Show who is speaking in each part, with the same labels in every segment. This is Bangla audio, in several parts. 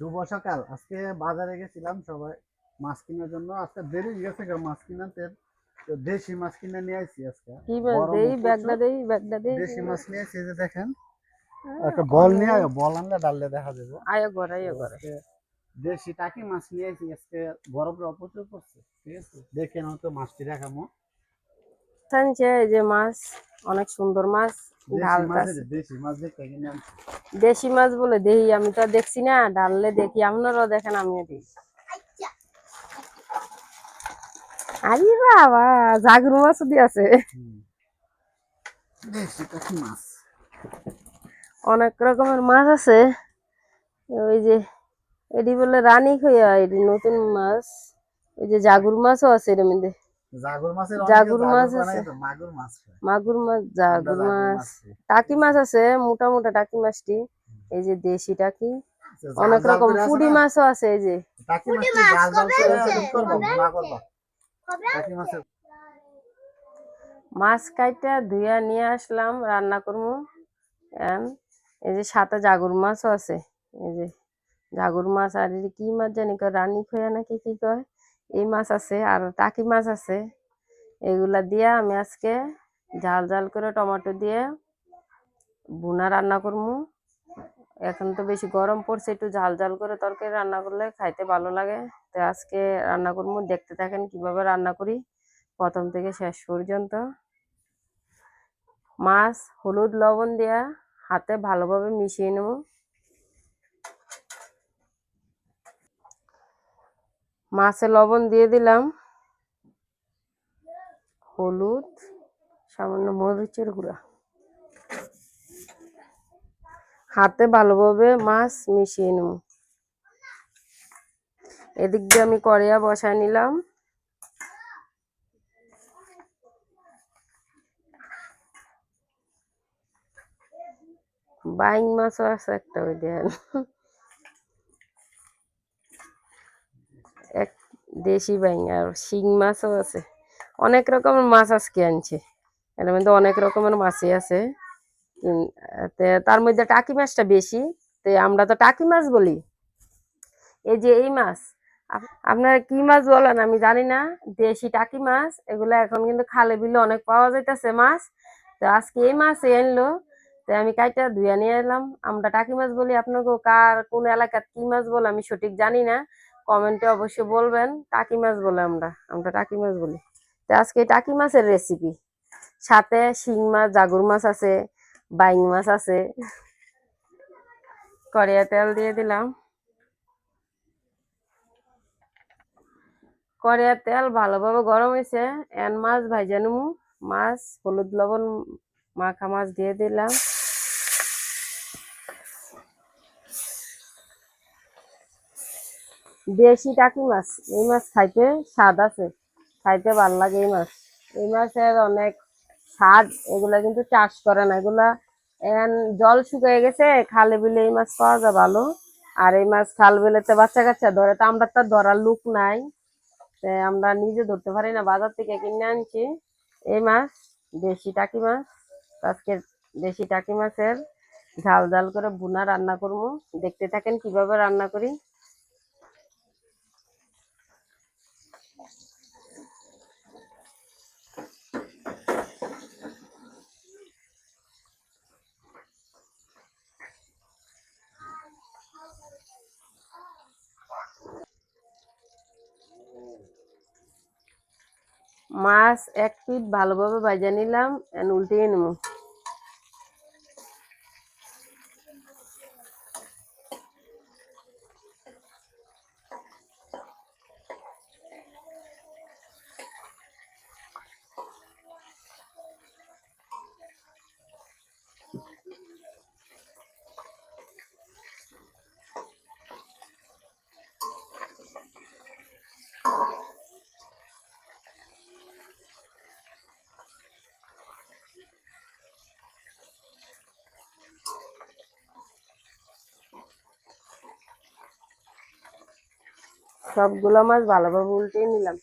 Speaker 1: শুভ সকাল। আজকে বাজারে গেছিলাম সবাই মাছ কেনার জন্য। আজকে দেরি গেছে মাছ কিনাতে তো দেশি মাছ কিনে নিয়ে আসছি আজকে।
Speaker 2: কি দেই ব্যাগটা দেই ব্যাগটা দেই।
Speaker 1: দেশি মাছ নিয়ে আসছি যে দেখেন। একটা বল নিয়ে আয় বল আনলে ডাললে দেখা যাবে।
Speaker 2: আয় ঘর আয় ঘর।
Speaker 1: দেশি টাকি মাছ নিয়ে আসছি আজকে বরফ প্রচুর পড়ছে ঠিক আছে? দেখে নাও তো মাছটি দেখামো।
Speaker 2: যে মাছ অনেক সুন্দর মাছ
Speaker 1: দেশি মাছ দেখতে কিনে।
Speaker 2: দেশি মাছ বলে দেই আমি তো দেখছি না। ডাললে দেখি আপনারাও দেখেন আমিও দিই আরে বাবা জাগরু মাছও দিয়ে আছে।
Speaker 1: মাছ।
Speaker 2: অনেক রকমের মাছ আছে। ওই যে এটি বলে রানী খইয়া এটি নতুন মাছ। ওই যে জাগুর মাছও আছে এর মধ্যে।
Speaker 1: জাগুর মাছের
Speaker 2: জাগুর মাছ আছে।
Speaker 1: মাগুর মাছ।
Speaker 2: মাগুর মাছ জাগুর মাছ টাকি মাছ আছে মোটা মোটা টাকি মাছটি। এই যে দেশি টাকি।
Speaker 1: আচ্ছা,
Speaker 2: অনেক রকম পুঁটি মাছও আছে এই যে।
Speaker 1: টাকি মাছটি জাল জাল করে এরকম করব, ভুনা টাকি মাছের
Speaker 2: মাছ কাইটা ধুইয়া নিয়ে আসলাম রান্না করব এই যে সাথে জাগুর মাছও আছে। এই যে জাগুর মাছ আর এই কি মাছ জানি কয় রানী খোয়া নাকি কি কয়? এই মাছ আছে আর টাকি মাছ আছে। এগুলা দিয়ে আমি আজকে ঝাল ঝাল করে টমেটো দিয়ে বুনা রান্না করব এখন তো বেশি গরম পড়ছে, একটু ঝাল ঝাল করে তরকারি রান্না করলে খাইতে ভালো লাগে। তো আজকে রান্না করব দেখতে থাকেন কীভাবে রান্না করি, প্রথম থেকে শেষ পর্যন্ত। মাছ, হলুদ, লবণ দেয়া হাতে ভালোভাবে মিশিয়ে নেব। মাছে লবণ দিয়ে দিলাম। হলুদ, সামান্য মরিচের গুঁড়া। হাতে ভালোভাবে মাছ মিশিয়ে নেব। এদিক দিয়ে আমি কড়াইয়া বসায় নিলাম। বাইং মাছও আছে একটা ওই দেন এক দেশি বাইং আর শিং মাছও আছে। অনেক রকমের মাছ আজকে আনছে। এর মধ্যে অনেক রকমের মাছই আছে। তার মধ্যে টাকি মাছটা বেশি। তে আমরা তো টাকি মাছ বলি। এই যে এই মাছ, আপ- আপনারা কি মাছ বলেন আমি জানি না। দেশি টাকি মাছ, এগুলো এখন কিন্তু খালে বিলে অনেক পাওয়া যাইতেছে মাছ। তো আজকে এই মাছ আনলো। তো আমি কাইটা ধুইয়া নিয়ে এলাম। আমরা টাকি মাছ বলি, আপনাকে কার, কোন এলাকার কি মাছ বলে আমি সঠিক জানি না। কমেন্টে অবশ্যই বলবেন, টাকি মাছ বলে আমরা আমরা টাকি মাছ বলি। তো আজকে টাকি মাছের রেসিপি সাথে শিং মাছ, জাগুর মাছ আছে, বাইং মাছ আছে। কড়াইয়া তেল দিয়ে দিলাম। কড়াইয়া তেল ভালোভাবে গরম হয়েছে, এন মাছ ভাইজা নেব মাছ, হলুদ লবণ, মাখা মাছ দিয়ে দিলাম। দেশি টাকি মাছ, এই মাছ খাইতে স্বাদ আছে, খাইতে ভালো লাগে এই মাছ। এই মাছের অনেক স্বাদ, এগুলা কিন্তু চাষ করে না, এগুলা জল শুকিয়ে গেছে, খালে বিলে এই মাছ পাওয়া যায় ভালো। আর এই মাছ খাল বিলেতে বাচ্চা কাচ্চা ধরে, তো আমরা তো ধরার লোক নাই। আমরা নিজে ধরতে পারি না, বাজার থেকে কিনে আনছি। এই মাছ, দেশি টাকি মাছ, আজকে দেশি টাকি মাছের ঝাল ঝাল করে ভুনা রান্না করব। দেখতে থাকেন কীভাবে রান্না করি। মাছ এক পিঠ ভালোভাবে ভাজা নিলাম উল্টিয়ে নেব সবগুলো মাছ ভালোভাবে উল্টিয়ে নিলাম।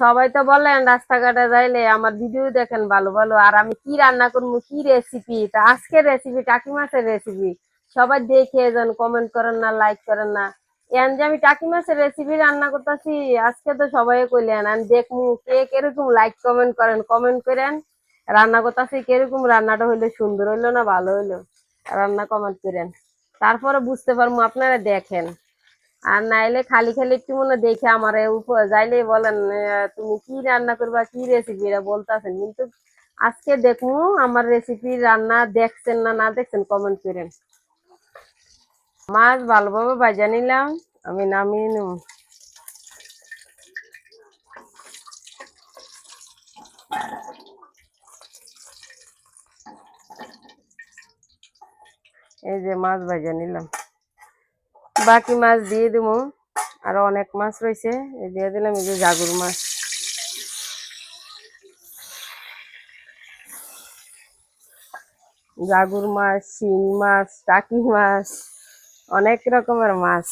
Speaker 2: সবাই তো বলেন, রাস্তাঘাটে যাইলে আমার ভিডিও দেখেন ভালো ভালো, আর আমি কি রান্না করব, কি রেসিপি তা আজকের রেসিপি টাকি মাছের রেসিপি সবাই দেখে যান কমেন্ট করেন না লাইক করেন না। এন যে আমি টাকি মাছের রেসিপি রান্না করতেছি, আজকে তো সবাই কইলেন, আমি দেখমু কে কীরকম লাইক কমেন্ট করেন। কমেন্ট করেন, রান্না করতেছি কীরকম, রান্নাটা হইল সুন্দর হইল না ভালো হইল? রান্না কমেন্ট করেন। তারপরে বুঝতে পারব, আপনারা দেখেন। আর নাইলে খালি খালি একটু মনে দেখে আমার যাইলে বলেন তুমি কি রান্না করবা, কি রেসিপি এরা বলতেছেন? কিন্তু আজকে দেখুন আমার রেসিপি রান্না দেখছেন না না দেখছেন কমেন্ট করেন। মাছ ভালোভাবে ভাজা নিলাম, আমি নামিয়ে নেব। এই যে মাছ ভাজা নিলাম। বাকি মাছ দিয়ে দেবো আরও অনেক মাছ রয়েছে দিয়ে দিলাম এই যে জাগুর মাছ। জাগুর মাছ, শিং মাছ, টাকি মাছ, অনেক রকমের মাছ।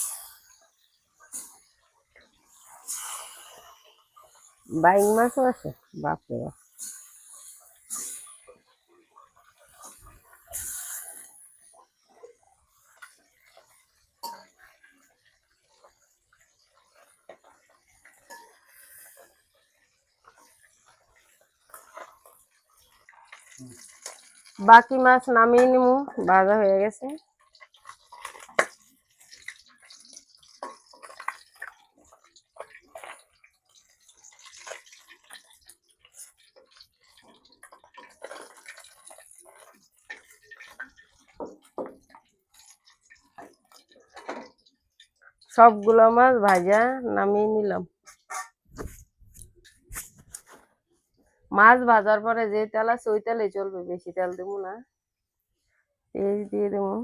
Speaker 2: বাইং মাছও আছে? বাপরে বাপ। বাকি মাছ নামিয়ে নিমু ভাজা হয়ে গেছে। সবগুলো মাছ ভাজা নামিয়ে নিলাম। মাছ ভাজার পরে যে তেল আছে, ওই তেলে চলবে। বেশি তেল দেবো না। পেঁয়াজ দিয়ে দেবো।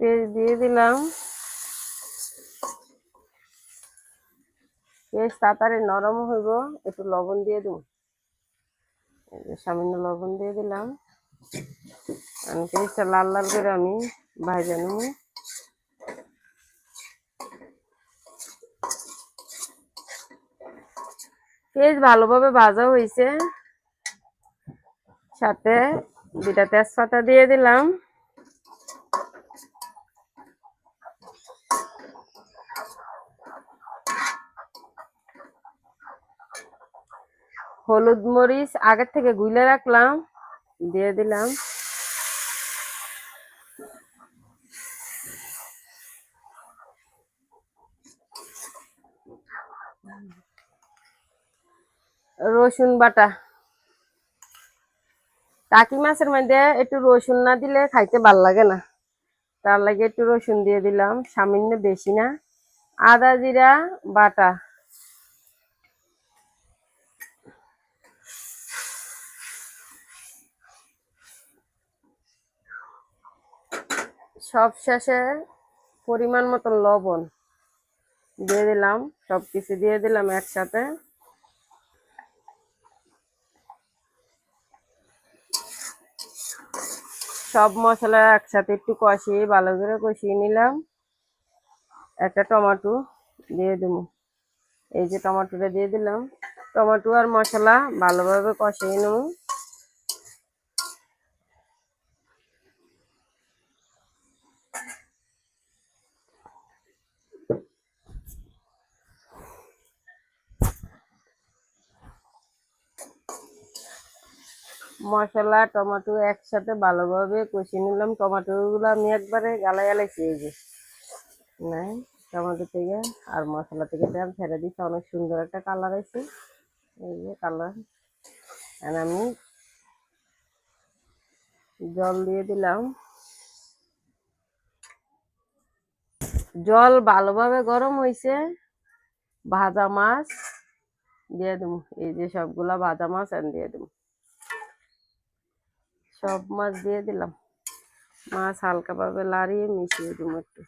Speaker 2: পেঁয়াজ দিয়ে দিলাম। পেঁয়াজ তাড়াতাড়ি নরম হইব, একটু লবণ দিয়ে দেবো। সামান্য লবণ দিয়ে দিলাম। আমি পেঁয়াজটা লাল লাল করে আমি ভাজা নেব। পেঁয়াজ ভালোভাবে ভাজা হয়েছে। সাথে দুটা তেজপাতা দিয়ে দিলাম। হলুদ মরিচ আগের থেকে গুলে রাখলাম, দিয়ে দিলাম। রসুন বাটা। টাকি মাছের মধ্যে একটু রসুন না দিলে খাইতে ভালো লাগে না। তার লাগে একটু রসুন দিয়ে দিলাম, সামান্য বেশি না। আদা জিরা বাটা। সব শেষে পরিমাণ মতো লবণ দিয়ে দিলাম, সব কিছু দিয়ে দিলাম একসাথে। সব মশলা একসাথে একটু কষিয়ে, ভালো করে কষিয়ে নিলাম। একটা টমেটো দিয়ে দেবো। এই যে টমাটোটা দিয়ে দিলাম। টমেটো আর মশলা ভালোভাবে কষিয়ে নেব। মশলা, টমেটো একসাথে ভালোভাবে কষিয়ে নিলাম। টমেটো গুলো আমি একবারে গালায় গালাইছি এই যে নাই, টমেটো থেকে আর মশলা থেকে তেল ছেড়ে দিচ্ছি অনেক সুন্দর একটা কালার আছে। এই যে কালার আর আমি জল দিয়ে দিলাম। জল ভালোভাবে গরম হয়েছে। ভাজা মাছ দিয়ে দেবো। এই যে সবগুলা ভাজা মাছ আমি দিয়ে দেবো। সব মাছ দিয়ে দিলাম। মাছ হালকাভাবে লাড়িয়ে মিশিয়ে দিব একটু।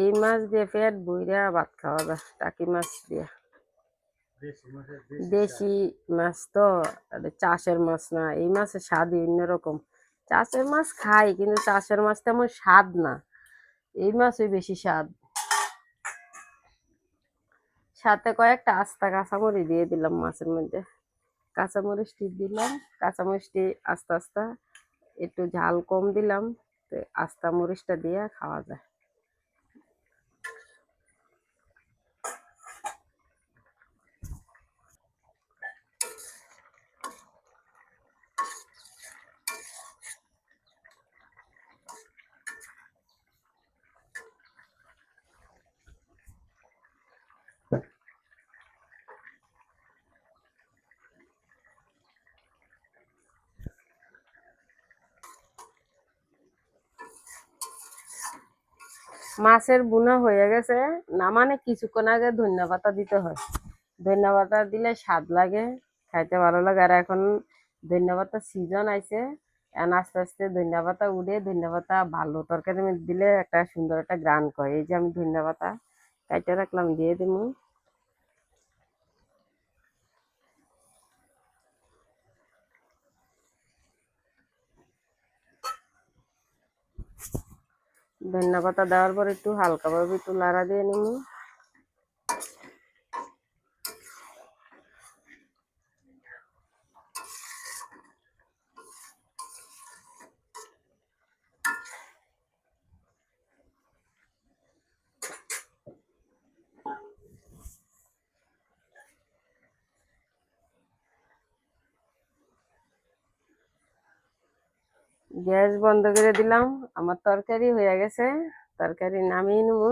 Speaker 2: এই মাছ দিয়ে পেট বইরা ভাত খাওয়া যায় টাকি মাছ দিয়ে।
Speaker 1: দেশি
Speaker 2: মাছ তো চাষের মাছ না এই মাছের স্বাদই অন্যরকম। চাষের মাছ খাই কিন্তু চাষের মাছ তেমন স্বাদ না। এই মাছই বেশি স্বাদ। সাথে কয়েকটা আস্তা কাঁচামরিচ দিয়ে দিলাম মাছের মধ্যে। কাঁচামরিচটি দিলাম কাঁচামরিচটি আস্তে আস্তে একটু ঝাল কম দিলাম, তো আস্তা মরিচটা দিয়ে খাওয়া যায়। মাছের বুনা হয়ে গেছে। না মানে কিছুক্ষণ আগে ধন্যবাদ দিতে হয়। ধন্যবাদ দিলে স্বাদ লাগে, খাইতে ভালো লাগে। আর এখন ধন্যবাদ সিজন আইছে। এখন আস্তে আস্তে ধন্যবাদ উড়ে ধন্যবাদ ভালো তরকারি দিলে একটা সুন্দর একটা গ্রান করে। এই যে আমি ধন্যবাদ খাইতে রাখলাম, দিয়ে দিমু। ধনিয়া দেওয়ার পর একটু হালকাভাবে একটু লাড়া দিয়ে নিমু। গ্যাস বন্ধ করে দিলাম। আমার তরকারি হয়ে গেছে। তরকারি নামিয়ে নেব।